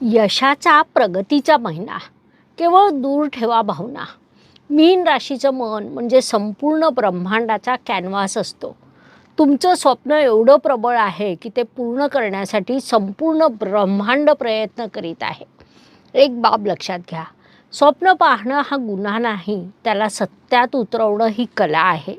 यशाचा प्रगतीचा महिना. केवळ दूर ठेवा भावना. मीन राशीचं मन म्हणजे संपूर्ण ब्रह्मांडाचा कॅनव्हास असतो. तुमचं स्वप्न एवढं प्रबळ आहे की ते पूर्ण करण्यासाठी संपूर्ण ब्रह्मांड प्रयत्न करीत आहे. एक बाब लक्षात घ्या. स्वप्न पाहणं हा गुन्हा नाही त्याला सत्यात उतरवणं ही कला आहे.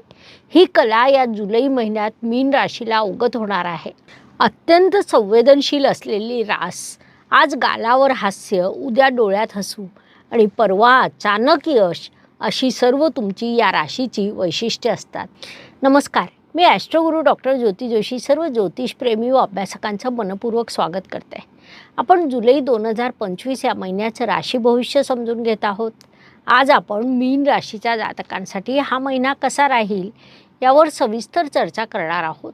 ही कला या जुलै महिन्यात मीन राशीला अवगत होणार आहे. अत्यंत संवेदनशील असलेली रास आज गालावर हास्य उद्या डोळ्यात हसू आणि परवा अचानक यश अशी सर्व तुमची या राशीची वैशिष्ट्ये असतात. नमस्कार मी ॲस्ट्रोगुरू डॉक्टर ज्योती जोशी सर्व ज्योतिषप्रेमी व अभ्यासकांचं मनपूर्वक स्वागत करते. आपण जुलै दोन हजार पंचवीस या महिन्याचं राशी भविष्य समजून घेत आहोत. आज आपण मीन राशीच्या जातकांसाठी हा महिना कसा राहील यावर सविस्तर चर्चा करणार आहोत.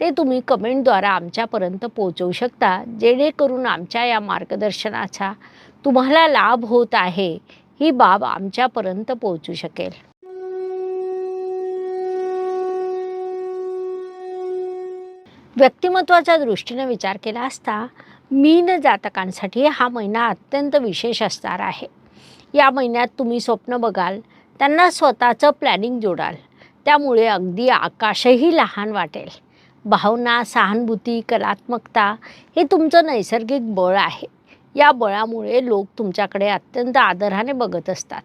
ते तुम्ही कमेंटद्वारा आमच्यापर्यंत पोहोचवू शकता. जेणेकरून आमच्या या मार्गदर्शनाचा तुम्हाला लाभ होत आहे. ही बाब आमच्यापर्यंत पोहोचू शकेल. व्यक्तिमत्वाच्या दृष्टीने विचार केला असता मीन जातकांसाठी हा महिना अत्यंत विशेष असणार आहे. या महिन्यात तुम्ही स्वप्न बघाल त्यांना स्वतःचं प्लॅनिंग जोडाल. त्यामुळे अगदी आकाशही लहान वाटेल. भावना सहानुभूती कलात्मकता हे तुमचं नैसर्गिक बळ आहे. या बळामुळे लोक तुमच्याकडे अत्यंत आदराने बघत असतात.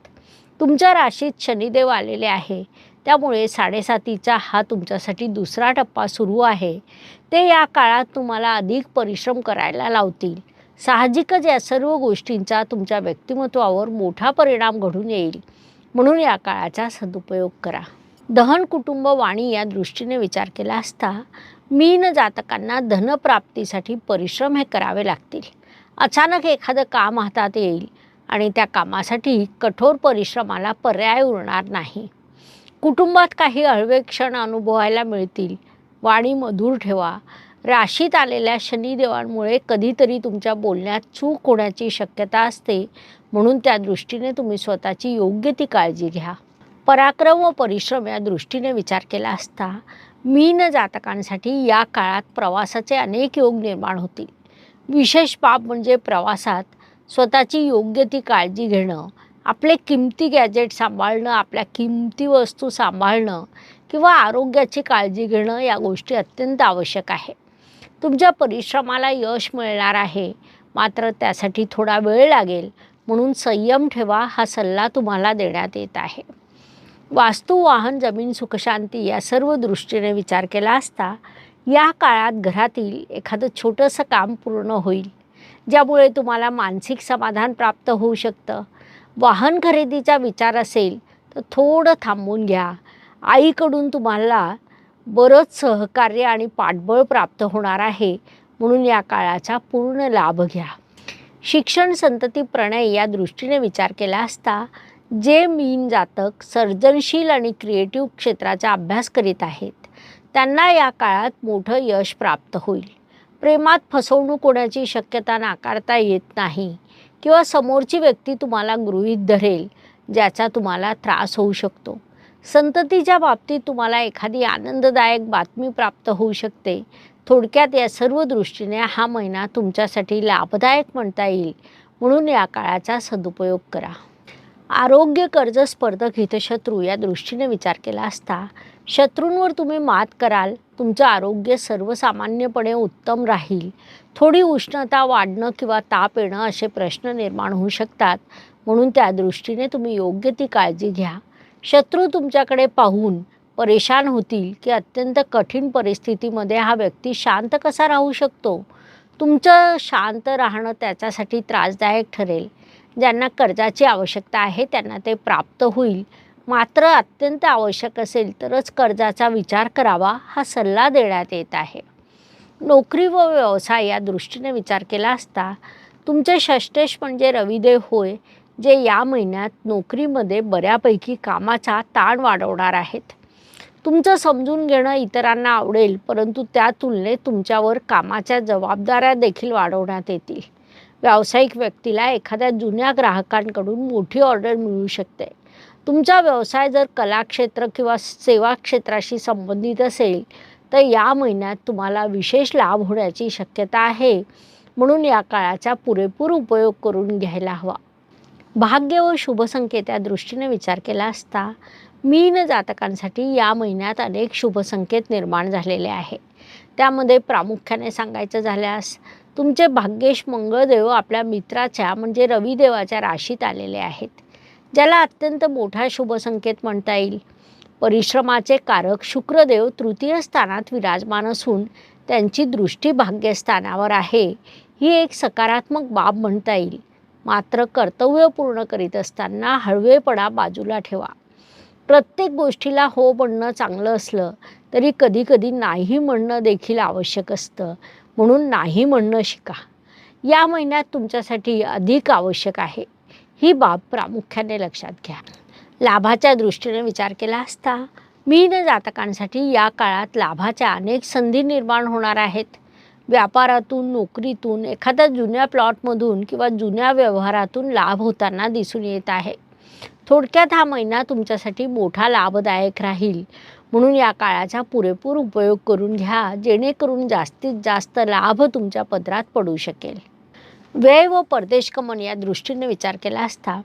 तुमच्या राशीत शनिदेव आलेले आहे. त्यामुळे साडेसातीचा हा तुमच्यासाठी दुसरा टप्पा सुरू आहे. ते या काळात तुम्हाला अधिक परिश्रम करायला लावतील. साहजिकच या सर्व गोष्टींचा तुमच्या व्यक्तिमत्वावर मोठा परिणाम घडून येईल. म्हणून या काळाचा सदुपयोग करा. दहन कुटुंब वाणी या दृष्टीने विचार केला असता मीन जातकांना धनप्राप्तीसाठी परिश्रम हे करावे लागतील. अचानक एखादं काम हातात येईल आणि त्या कामासाठी कठोर परिश्रमाला पर्याय उरणार नाही. कुटुंबात काही हळवे क्षण अनुभवायला मिळतील. वाणी मधुर ठेवा. राशीत आलेल्या शनिदेवांमुळे कधीतरी तुमच्या बोलण्यात चूक होण्याची शक्यता असते म्हणून त्या दृष्टीने तुम्ही स्वतःची योग्य ती काळजी घ्या. पराक्रम व परिश्रम या दृष्टीने विचार केला असता मीन जातकांसाठी या काळात प्रवासाचे अनेक योग निर्माण होतील. विशेष पाप म्हणजे प्रवासात स्वतःची योग्य ती काळजी घेणं आपले किमती गॅजेट सांभाळणं आपल्या किमती वस्तू सांभाळणं किंवा आरोग्याची काळजी घेणं या गोष्टी अत्यंत आवश्यक आहे. तुमच्या परिश्रमाला यश मिळणार आहे मात्र त्यासाठी थोडा वेळ लागेल म्हणून संयम ठेवा हा सल्ला तुम्हाला देण्यात येत आहे. वास्तू वाहन जमीन सुखशांती या सर्व दृष्टीने विचार केला असता या काळात घरातील एखादं छोटंसं काम पूर्ण होईल ज्यामुळे तुम्हाला मानसिक समाधान प्राप्त होऊ शकतं. वाहन खरेदीचा विचार असेल तर थोडं थांबून घ्या. आईकडून तुम्हाला बरंच सहकार्य आणि पाठबळ प्राप्त होणार आहे म्हणून या काळाचा पूर्ण लाभ घ्या. शिक्षण संतती प्रणय या दृष्टीने विचार केला असता जे मीन जातक सर्जनशील आणि क्रिएटिव्ह क्षेत्राचा अभ्यास करीत आहेत त्यांना या काळात मोठं यश प्राप्त होईल. प्रेमात फसवणूक होण्याची शक्यता नाकारता येत नाही किंवा समोरची व्यक्ती तुम्हाला गृहीत धरेल ज्याचा तुम्हाला त्रास होऊ शकतो. संततीच्या बाबतीत तुम्हाला एखादी आनंददायक बातमी प्राप्त होऊ शकते. थोडक्यात या सर्व दृष्टीने हा महिना तुमच्यासाठी लाभदायक म्हणता येईल म्हणून या काळाचा सदुपयोग करा. आरोग्य कर्ज स्पर्धक हितशत्रू या दृष्टीने विचार केला असता शत्रूंवर तुम्ही मात कराल तुमचं आरोग्य सर्वसामान्यपणे उत्तम राहील. थोडी उष्णता वाढणं किंवा ताप येणं असे प्रश्न निर्माण होऊ शकतात म्हणून त्या दृष्टीने तुम्ही योग्य ती काळजी घ्या. शत्रू तुमच्याकडे पाहून परेशान होतील की अत्यंत कठीण परिस्थितीमध्ये हा व्यक्ती शांत कसा राहू शकतो? तुमचं शांत राहणं त्याच्यासाठी त्रासदायक ठरेल. ज्यांना कर्जाची आवश्यकता आहे त्यांना ते प्राप्त होईल. मात्र अत्यंत आवश्यक असेल तरच कर्जाचा विचार करावा हा सल्ला देण्यात येत आहे. नोकरी व व्यवसाय या दृष्टीने विचार केला असता तुमचे षष्टेश म्हणजे रविदेव होय जे या महिन्यात नोकरीमध्ये बऱ्यापैकी कामाचा ताण वाढवणार आहेत. तुमचं समजून घेणं इतरांना आवडेल परंतु त्या तुलनेत तुमच्यावर कामाच्या जबाबदाऱ्या देखील वाढवण्यात येतील. व्यावसायिक व्यक्तीला एखाद्या जुन्या ग्राहकांकडून मोठी ऑर्डर मिळू शकते. तुमचा व्यवसाय जर कलाक्षेत्र किंवा सेवा क्षेत्राशी संबंधित असेल तर या महिन्यात तुम्हाला विशेष लाभ होण्याची शक्यता आहे. म्हणून या काळाचा पुरेपूर उपयोग करून घ्यायला हवा. भाग्य व शुभसंकेत या दृष्टीने विचार केला असता मीन जातकांसाठी या महिन्यात अनेक शुभसंकेत निर्माण झालेले आहे. त्यामध्ये प्रामुख्याने सांगायचं झाल्यास तुमचे भाग्येश मंगळदेव आपल्या मित्राच्या म्हणजे रविदेवाच्या राशीत आलेले आहेत. ज्याला अत्यंत मोठा शुभसंकेत म्हणता येईल. परिश्रमाचे कारक शुक्रदेव तृतीय स्थानात विराजमान असून त्यांची दृष्टी भाग्यस्थानावर आहे. ही एक सकारात्मक बाब म्हणता येईल. मात्र कर्तव्य पूर्ण करीत असताना हळवेपणा बाजूला ठेवा. प्रत्येक गोष्टीला हो म्हणणं चांगलं असलं तरी कधीकधी नाही म्हणणं देखील आवश्यक असतं. म्हणून नाही म्हणणं शिका. या महिन्यात तुमच्यासाठी अधिक आवश्यक आहे. ही बाब प्रामुख्याने लक्षात घ्या. लाभाच्या दृष्टीने विचार केला असता मीन जातकांसाठी या काळात लाभाच्या अनेक संधी निर्माण होणार आहेत. व्यापारातून नोकरीतून एखाद्या जुन्या प्लॉटमधून किंवा जुन्या व्यवहारातून लाभ होताना दिसून येत आहे. थोडक्यात हा महिना तुमच्यासाठी मोठा लाभदायक राहील. म्हणून या काळाचा पुरेपूर उपयोग करून घ्या जेणेकरून जास्तीत जास्त लाभ तुमच्या पदरात पडू शकेल. वेळ व परदेशगमन या दृष्टीने विचार केला असता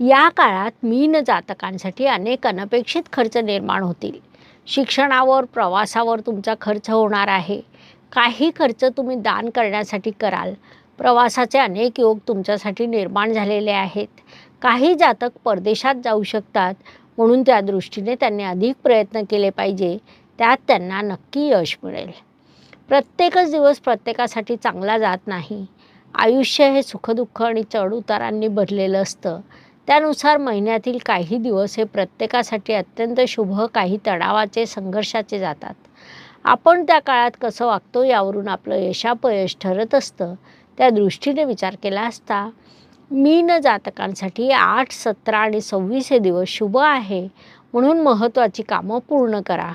या काळात मीन जातकांसाठी अनेक अनपेक्षित खर्च निर्माण होतील. शिक्षणावर प्रवासावर तुमचा खर्च होणार आहे. काही खर्च तुम्ही दान करण्यासाठी कराल. प्रवासाचे अनेक योग तुमच्यासाठी निर्माण झालेले आहेत. काही जातक परदेशात जाऊ शकतात. म्हणून त्या दृष्टीने त्यांनी अधिक प्रयत्न केले पाहिजे. त्यात त्यांना नक्की यश मिळेल. प्रत्येकच दिवस प्रत्येकासाठी चांगला जात नाही. आयुष्य हे सुखदुःख आणि चढउतारांनी भरलेलं असतं. त्यानुसार महिन्यातील काही दिवस हे प्रत्येकासाठी अत्यंत शुभ काही तणावाचे संघर्षाचे जातात. आपण त्या काळात कसं वागतो यावरून आपलं यशापयश ठरत असतं. त्या दृष्टीने विचार केला असता मीन जातकांसाठी आठ सतरा आणि सव्वीस हे दिवस शुभ आहे. म्हणून महत्त्वाची कामं पूर्ण करा.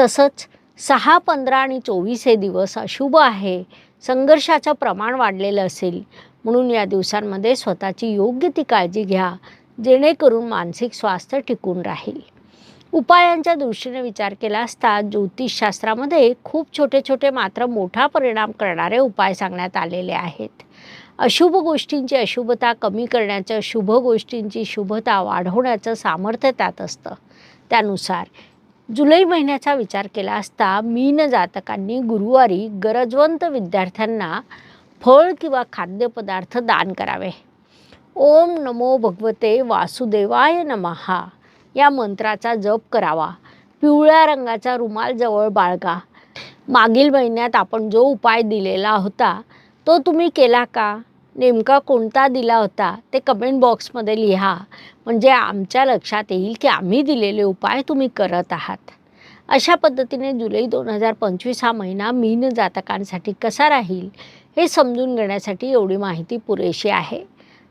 तसंच सहा पंधरा आणि चोवीस हे दिवस अशुभ आहे. संघर्षाचं प्रमाण वाढलेलं असेल. म्हणून या दिवसांमध्ये स्वतःची योग्य ती काळजी घ्या. जेणेकरून मानसिक स्वास्थ्य टिकून राहील. उपायांच्या दृष्टीने विचार केला असता ज्योतिषशास्त्रामध्ये खूप छोटे छोटे मात्र मोठा परिणाम करणारे उपाय सांगण्यात आलेले आहेत. अशुभ गोष्टींची अशुभता कमी करण्याचं शुभ गोष्टींची शुभता वाढवण्याचं सामर्थ्य त्यात असतं. त्यानुसार जुलै महिन्याचा विचार केला असता मीन जातकांनी गुरुवारी गरजवंत विद्यार्थ्यांना फळ किंवा खाद्यपदार्थ दान करावे. ओम नमो भगवते वासुदेवाय नमहा या मंत्राचा जप करावा. पिवळ्या रंगाचा रुमाल जवळ बाळगा. मागील महिन्यात आपण जो उपाय दिलेला होता तो तुम्ही केला का? नेमका कोणता दिला होता? ते कमेंट बॉक्समध्ये लिहा. म्हणजे आमच्या लक्षात येईल की आम्ही दिलेले उपाय तुम्ही करत आहात. अशा पद्धतीने जुलै दोन हजार पंचवीस हा महिना मीन जातकांसाठी कसा राहील हे समजून घेण्यासाठी एवढी माहिती पुरेशी आहे.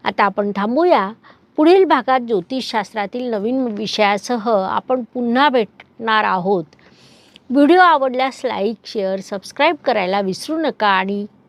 आता आपण थांबूया. पुढील भागात ज्योतिषशास्त्रातील नवीन विषयासह आपण पुन्हा भेटणार आहोत. व्हिडिओ आवडल्यास लाईक शेअर सबस्क्राईब करायला विसरू नका आणि